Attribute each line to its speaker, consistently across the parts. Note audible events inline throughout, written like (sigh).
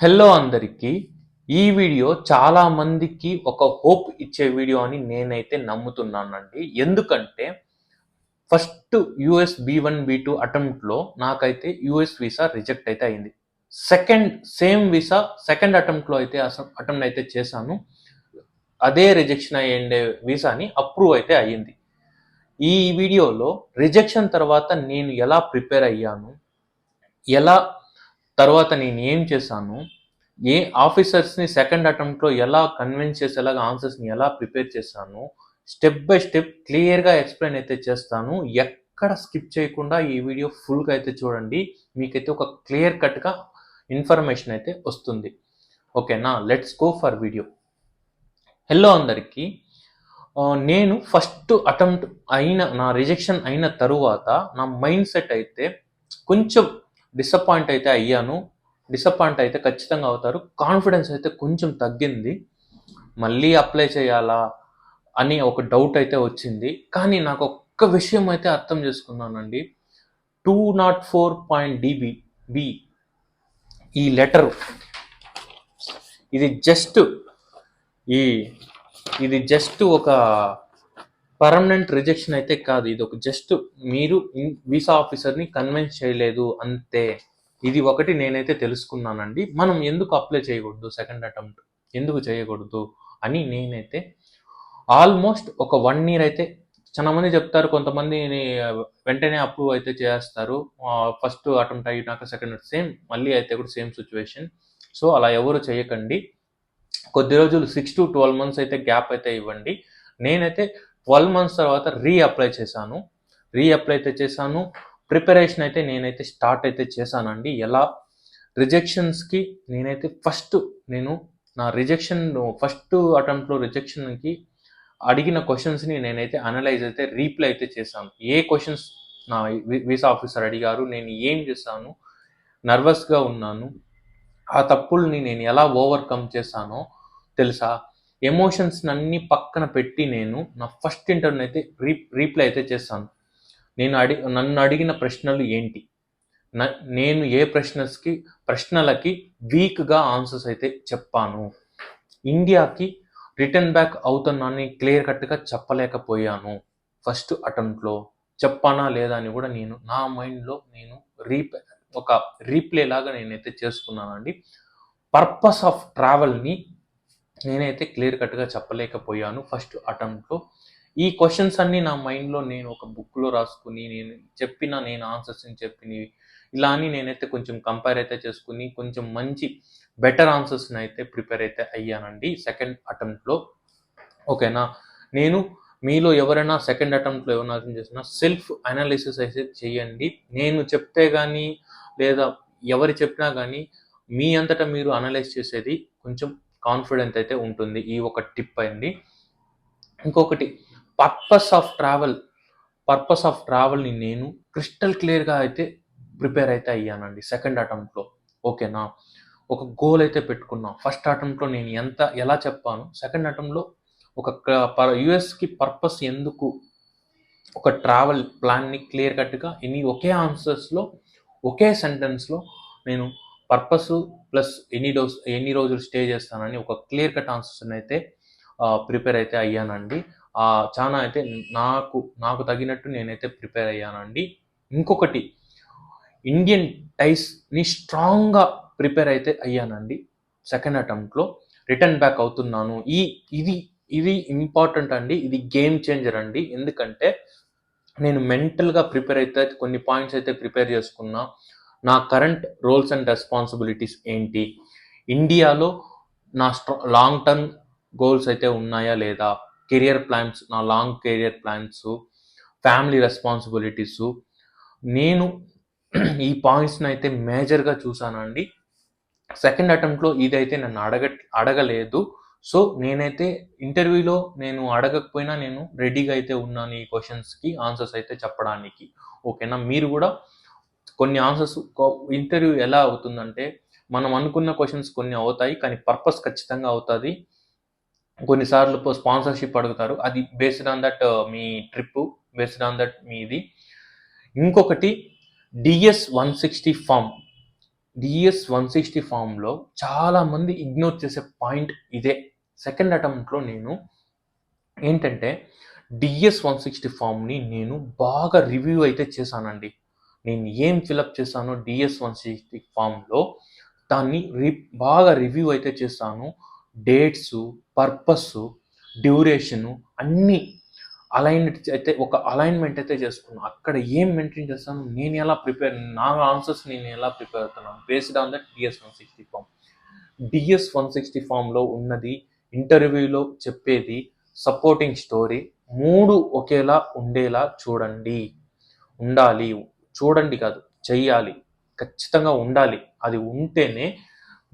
Speaker 1: Hello అందరికీ. ఈ video చాలా మందికి ఒక హోప్ ఇచ్చే వీడియో అని నేనైతే నమ్ముతున్నానండి. ఎందుకంటే first US B one B two అటెంప్ట్లో నాకైతే యుఎస్ వీసా రిజెక్ట్ అయితే అయింది. సెకండ్ సేమ్ వీసా సెకండ్ అటెంప్ట్లో అయితే అటెంప్ట్ అయితే చేశాను. అదే రిజెక్షన్ అయ్యే వీసాని అప్రూవ్ అయితే అయ్యింది. ఈ వీడియోలో రిజెక్షన్ తర్వాత నేను ఎలా ప్రిపేర్ అయ్యాను ఎలా తర్వాత నేను ఏం చేశాను? ఏ ఆఫీసర్స్ని సెకండ్ అటెంప్ట్లో ఎలా కన్విన్స్ చేసేలాగా ఆన్సర్స్ని ఎలా ప్రిపేర్ చేశాను? స్టెప్ బై స్టెప్ క్లియర్గా ఎక్స్ప్లెయిన్ అయితే చేస్తాను. ఎక్కడ స్కిప్ చేయకుండా ఈ వీడియో ఫుల్గా అయితే చూడండి. మీకైతే ఒక క్లియర్ కట్గా ఇన్ఫర్మేషన్ అయితే వస్తుంది. ఓకేనా let's go for video. Hello అందరికీ. నేను ఫస్ట్ అటెంప్ట్ అయిన నా రిజెక్షన్ అయిన తరువాత నా మైండ్ సెట్ అయితే కొంచెం డిసప్పాయింట్ అయితే అయ్యాను. డిసప్పాయింట్ అయితే ఖచ్చితంగా అవుతారు. కాన్ఫిడెన్స్ అయితే కొంచెం తగ్గింది. మళ్ళీ అప్లై చేయాలా అని ఒక డౌట్ అయితే వచ్చింది. కానీ నాకు ఒక్క విషయం అయితే అర్థం చేసుకున్నానండి. Two not four point DB B ఈ లెటర్. ఇది జస్ట్ ఈ ఇది జస్ట్ ఒక పర్మనెంట్ రిజెక్షన్ అయితే కాదు. ఇది ఒక జస్ట్ మీరు వీసా ఆఫీసర్ని కన్విన్స్ చేయలేదు అంతే. ఇది ఒకటి నేనైతే తెలుసుకున్నానండి. మనం ఎందుకు అప్లై చేయకూడదు సెకండ్ అటెంప్ట్? ఎందుకు చేయకూడదు అని నేనైతే ఆల్మోస్ట్ ఒక వన్ ఇయర్ అయితే చాలా మంది చెప్తారు. కొంతమంది వెంటనే అప్రూవ్ అయితే చేస్తారు. ఫస్ట్ అటెంప్ట్ అయినాక సెకండ్ సేమ్ మళ్ళీ అయితే కూడా సేమ్ సిచ్యువేషన్. సో అలా ఎవరు చేయకండి. కొద్ది రోజులు సిక్స్ టు ట్వెల్వ్ మంత్స్ అయితే గ్యాప్ అయితే ఇవ్వండి. నేనైతే ట్వెల్వ్ మంత్స్ తర్వాత రీఅప్లై చేశాను. రీఅప్లై అయితే చేశాను. ప్రిపరేషన్ అయితే నేనైతే స్టార్ట్ అయితే చేశానండి. ఎలా? రిజెక్షన్స్కి నేనైతే ఫస్ట్ నేను నా రిజెక్షన్ ఫస్ట్ అటెంప్ట్లో రిజెక్షన్కి అడిగిన క్వశ్చన్స్ని నేనైతే అనలైజ్ అయితే రీప్లై అయితే చేశాను. ఏ క్వశ్చన్స్ నా వీసా ఆఫీసర్ అడిగారు నేను ఏం చేశాను నర్వస్గా ఉన్నాను ఆ తప్పుల్ని నేను ఎలా ఓవర్కమ్ చేశానో తెలుసా? ఎమోషన్స్ అన్ని పక్కన పెట్టి నేను నా ఫస్ట్ ఇంటర్వ్యూ అయితే రీ రీప్లై అయితే చేస్తాను. నేను అడి నన్ను అడిగిన ప్రశ్నలు ఏంటి? న- నేను ఏ ప్రశ్నస్కి ప్రశ్నలకి వీక్గా ఆన్సర్స్ అయితే చెప్పాను. ఇండియాకి రిటర్న్ బ్యాక్ అవుతున్నానని క్లియర్ కట్గా చెప్పలేకపోయాను ఫస్ట్ అటెంప్ట్లో. చెప్పానా లేదా అని కూడా నేను నా మైండ్లో నేను రీప్ ఒక రీప్లే లాగా నేనైతే చేసుకున్నానండి. పర్పస్ ఆఫ్ ట్రావెల్ని నేనైతే క్లియర్ కట్గా చెప్పలేకపోయాను. ఫస్ట్ అటెంప్ట్లో ఈ క్వశ్చన్స్ అన్నీ నా మైండ్లో నేను ఒక బుక్లో రాసుకుని నేను చెప్పిన నేను ఆన్సర్స్ని చెప్పినవి ఇలా అని నేనైతే కొంచెం కంపేర్ అయితే చేసుకుని కొంచెం మంచి బెటర్ ఆన్సర్స్ని అయితే ప్రిపేర్ అయితే అయ్యానండి సెకండ్ అటెంప్ట్లో. ఓకేనా? నేను మీలో ఎవరైనా సెకండ్ అటెంప్ట్లో ఎవరైనా చేసినా సెల్ఫ్ అనాలిసిస్ అయితే చేయండి. నేను చెప్తే కానీ లేదా ఎవరు చెప్పినా కానీ మీ అంతటా మీరు అనలైజ్ చేసేది కొంచెం కాన్ఫిడెంట్ అయితే ఉంటుంది. ఈ ఒక టిప్ అయింది ఇంకొకటి purpose of travel purpose of ట్రావెల్ని నేను క్రిస్టల్ క్లియర్గా అయితే ప్రిపేర్ అయితే అయ్యానండి సెకండ్ అటెంప్ట్లో. ఓకేనా? ఒక గోల్ అయితే పెట్టుకున్నా. ఫస్ట్ అటెంప్ట్లో నేను ఎంత ఎలా చెప్పాను? సెకండ్ అటెంప్ట్లో ఒక యుఎస్కి పర్పస్ ఎందుకు? ఒక ట్రావెల్ ప్లాన్ని క్లియర్ కట్గా ఎన్ని ఒకే ఆన్సర్స్లో ఒకే సెంటెన్స్లో నేను పర్పస్ ప్లస్ ఎన్ని డోస్ ఎన్ని రోజులు స్టే చేస్తానని ఒక క్లియర్ కట్ ఆన్సర్స్ అయితే ప్రిపేర్ అయితే అయ్యానండి. చాలా అయితే నాకు నాకు తగినట్టు నేనైతే ప్రిపేర్ అయ్యానండి. ఇంకొకటి ఇండియన్ టైస్ని స్ట్రాంగ్గా ప్రిపేర్ అయితే అయ్యానండి సెకండ్ అటెంప్ట్లో. రిటర్న్ బ్యాక్ అవుతున్నాను. ఈ ఇది ఇది ఇంపార్టెంట్ అండి. ఇది గేమ్ చేంజర్ అండి. ఎందుకంటే నేను మెంటల్గా ప్రిపేర్ అయితే కొన్ని పాయింట్స్ అయితే ప్రిపేర్ చేసుకున్నా. నా కరెంట్ రోల్స్ అండ్ రెస్పాన్సిబిలిటీస్ ఏంటి? ఇండియాలో నా స్ట్రా లాంగ్ టర్మ్ గోల్స్ అయితే ఉన్నాయా లేదా? కెరియర్ ప్లాన్స్ నా long career plans family responsibilities నేను (clears throat) ఈ పాయింట్స్ని అయితే మేజర్గా చూసానండి సెకండ్ అటెంప్ట్లో ఇదైతే నన్ను అడగ అడగలేదు. సో నేనైతే ఇంటర్వ్యూలో నేను అడగకపోయినా నేను రెడీగా అయితే ఉన్నాను ఈ క్వశ్చన్స్కి ఆన్సర్స్ అయితే చెప్పడానికి. ఓకేనా మీరు కూడా కొన్ని ఆన్సర్స్ ఇంటర్వ్యూ ఎలా అవుతుందంటే మనం అనుకున్న క్వశ్చన్స్ కొన్ని అవుతాయి కానీ పర్పస్ ఖచ్చితంగా అవుతుంది. కొన్నిసార్లు స్పాన్సర్షిప్ అడుగుతారు. అది బేస్డ్ ఆన్ దట్ మీ ట్రిప్ బేస్డ్ ఆన్ దట్ మీది. ఇంకొకటి DS one sixty form DS one sixty ఫామ్లో చాలామంది ఇగ్నోర్ చేసే పాయింట్ ఇదే. సెకండ్ అటెంప్ట్లో నేను ఏంటంటే డిఎస్ వన్ సిక్స్టీ ఫామ్ని నేను బాగా రివ్యూ అయితే చేశానండి. నేను ఏం ఫిలప్ చేశానో డిఎస్ వన్ సిక్స్టీ ఫామ్లో దాన్ని రి బాగా రివ్యూ అయితే చేస్తాను. డేట్స్ పర్పస్ డ్యూరేషను అన్నీ అలైన్ అయితే ఒక అలైన్మెంట్ అయితే చేసుకున్నాను అక్కడ ఏం మెయింటైన్ చేస్తాను నేను ఎలా ప్రిపేర్ నా ఆన్సర్స్ నేను ఎలా ప్రిపేర్ అవుతున్నాను based on that DS one sixty form. DS one sixty ఫామ్లో ఉన్నది ఇంటర్వ్యూలో చెప్పేది సపోర్టింగ్ స్టోరీ మూడు ఒకేలా ఉండేలా చూడండి. ఉండాలి. చూడండి కాదు చెయ్యాలి ఖచ్చితంగా ఉండాలి. అది ఉంటేనే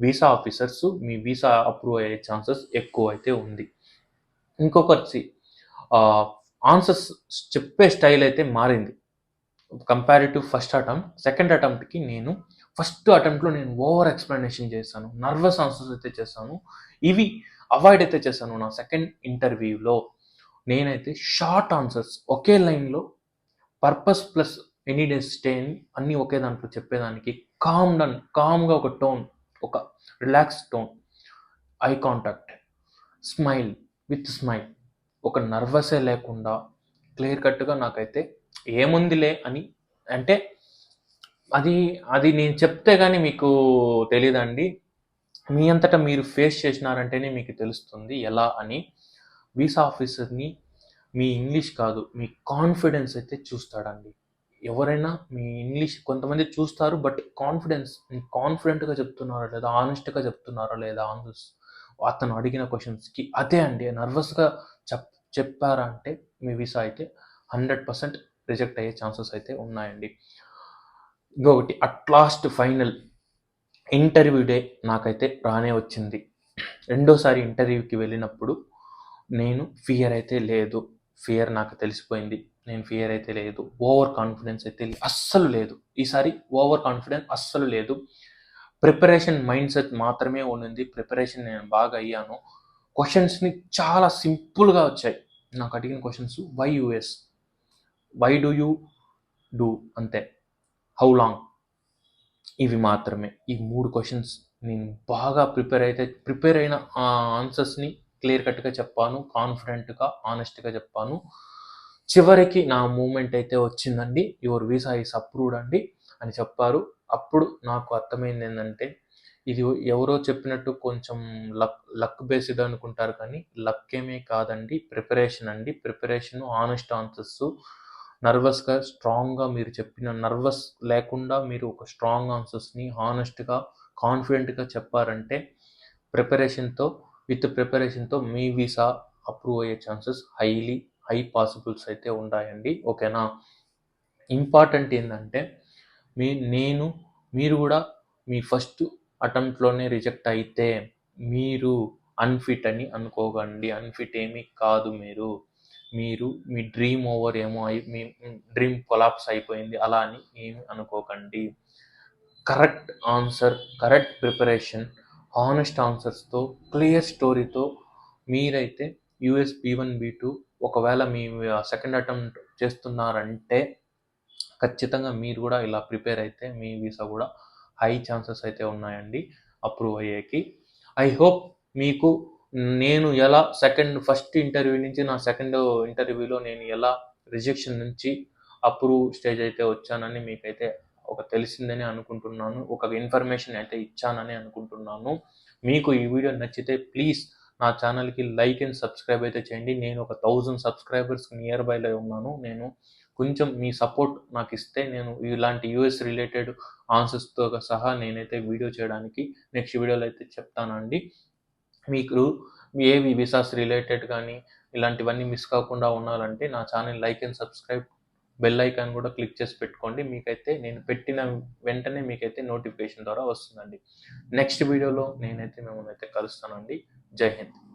Speaker 1: వీసా ఆఫీసర్స్ మీ వీసా అప్రూవ్ అయ్యే ఛాన్సెస్ ఎక్కువ అయితే ఉంది. ఇంకొకటి ఆన్సర్స్ చెప్పే స్టైల్ అయితే మారింది. కంపారిటివ్ ఫస్ట్ అటెంప్ట్ సెకండ్ అటెంప్ట్కి నేను ఫస్ట్ అటెంప్ట్లో నేను ఓవర్ ఎక్స్ప్లెనేషన్ చేశాను నర్వస్ ఆన్సర్స్ అయితే చేశాను ఇవి అవాయిడ్ అయితే చేశాను నా సెకండ్ ఇంటర్వ్యూలో. నేనైతే షార్ట్ ఆన్సర్స్ ఒకే లైన్లో పర్పస్ ప్లస్ ఎనీ డేస్ స్టేన్ అన్నీ ఒకే దాంట్లో చెప్పేదానికి కామ్ డన్ కామ్గా ఒక టోన్ ఒక relax tone eye contact smile with smile ఒక నర్వసే లేకుండా క్లియర్ కట్గా నాకైతే ఏముందిలే అని అంటే అది అది నేను చెప్తే కానీ మీకు తెలియదండి మీ అంతటా మీరు ఫేస్ చేసినారంటేనే మీకు తెలుస్తుంది ఎలా అని. వీసా ఆఫీసర్ని మీ ఇంగ్లీష్ కాదు మీ కాన్ఫిడెన్స్ అయితే చూస్తాడండి. ఎవరైనా మీ ఇంగ్లీష్ కొంతమంది చూస్తారు బట్ కాన్ఫిడెన్స్ కాన్ఫిడెంట్గా చెప్తున్నారా లేదా ఆనెస్ట్గా చెప్తున్నారా లేదా ఆన్సర్స్? అతను అడిగిన క్వశ్చన్స్కి అదే అండి. నర్వస్గా చెప్ చెప్పారా అంటే మీ వీసా అయితే హండ్రెడ్ పర్సెంట్ రిజెక్ట్ అయ్యే ఛాన్సెస్ అయితే ఉన్నాయండి. ఇంకొకటి at last final interview day నాకైతే రానే వచ్చింది. రెండోసారి ఇంటర్వ్యూకి వెళ్ళినప్పుడు నేను ఫియర్ అయితే లేదు. ఫియర్ నాకు తెలిసిపోయింది. నేను ఫియర్ అయితే లేదు ఓవర్ కాన్ఫిడెన్స్ అయితే అస్సలు లేదు. ఈసారి ఓవర్ కాన్ఫిడెన్స్ అస్సలు లేదు. ప్రిపరేషన్ మైండ్ సెట్ మాత్రమే ఉండింది. ప్రిపరేషన్ నేను బాగా అయ్యాను. క్వశ్చన్స్ని చాలా సింపుల్గా వచ్చాయి. నాకు అడిగిన questions why US why do you do అంతే. హౌ లాంగ్ ఇవి మాత్రమే. ఈ మూడు క్వశ్చన్స్ నేను బాగా ప్రిపేర్ అయితే ప్రిపేర్ అయిన ఆ ఆన్సర్స్ని క్లియర్ కట్గా చెప్పాను కాన్ఫిడెంట్గా ఆనెస్ట్గా చెప్పాను. చివరికి నా మూమెంట్ అయితే వచ్చిందండి. యువర్ వీసా ఈస్ అప్రూవ్డ్ అండి అని చెప్పారు. అప్పుడు నాకు అర్థమైంది ఏంటంటే ఇది ఎవరో చెప్పినట్టు కొంచెం లక్ లక్ బేస్డ్ అనుకుంటారు కానీ లక్ ఏమీ కాదండి. ప్రిపరేషన్ అండి. Preparation honest answers. నర్వస్గా స్ట్రాంగ్గా మీరు చెప్పిన నర్వస్ లేకుండా మీరు ఒక స్ట్రాంగ్ ఆన్సర్స్ని హానెస్ట్గా కాన్ఫిడెంట్గా చెప్పారంటే ప్రిపరేషన్తో విత్ ప్రిపరేషన్తో మీ వీసా అప్రూవ్ అయ్యే ఛాన్సెస్ హైలీ హై పాసిబుల్స్ అయితే ఉన్నాయండి ఓకేనా? ఇంపార్టెంట్ ఏంటంటే మీ నేను మీరు కూడా మీ ఫస్ట్ అటెంప్ట్లోనే రిజెక్ట్ అయితే మీరు అన్ఫిట్ అని అనుకోకండి. అన్ఫిట్ ఏమీ కాదు మీరు. మీరు మీ డ్రీమ్ ఓవర్ ఏమో అయి మీ డ్రీమ్ కొలాప్స్ అయిపోయింది. అలా అని ఏమి అనుకోకండి. Correct answer correct preparation honest ఆన్సర్స్తో clear స్టోరీతో మీరైతే US B one B two ఒకవేళ మీ సెకండ్ అటెంప్ట్ చేస్తున్నారంటే ఖచ్చితంగా మీరు కూడా ఇలా ప్రిపేర్ అయితే మీ వీసా కూడా హై ఛాన్సెస్ అయితే ఉన్నాయండి అప్రూవ్ అయ్యేకి. ఐ హోప్ మీకు నేను ఎలా సెకండ్ ఫస్ట్ ఇంటర్వ్యూ నుంచి నా సెకండ్ ఇంటర్వ్యూలో నేను ఎలా రిజెక్షన్ నుంచి అప్రూవ్ స్టేజ్ అయితే వచ్చానని మీకైతే ఒక తెలిసిందని అనుకుంటున్నాను. ఒక ఇన్ఫర్మేషన్ అయితే ఇచ్చానని అనుకుంటున్నాను. మీకు ఈ వీడియో నచ్చితే ప్లీజ్ నా ఛానల్కి లైక్ అండ్ సబ్స్క్రైబ్ అయితే చేయండి. నేను ఒక థౌజండ్ సబ్స్క్రైబర్స్ నియర్ బైలో ఉన్నాను. నేను కొంచెం మీ సపోర్ట్ నాకు ఇస్తే నేను ఇలాంటి యూఎస్ రిలేటెడ్ ఆన్సర్స్తో సహా నేనైతే వీడియో చేయడానికి నెక్స్ట్ వీడియోలో అయితే చెప్తానండి. మీకు ఏవి విసాస్ రిలేటెడ్ కానీ ఇలాంటివన్నీ మిస్ కాకుండా ఉండాలంటే నా channel like and subscribe bell icon కూడా క్లిక్ చేసి పెట్టుకోండి. మీకైతే నేను పెట్టిన వెంటనే మీకైతే నోటిఫికేషన్ ద్వారా వస్తుందండి. నెక్స్ట్ వీడియోలో నేనైతే మిమ్మల్ని అయితే కలుస్తానండి. जय हिंद।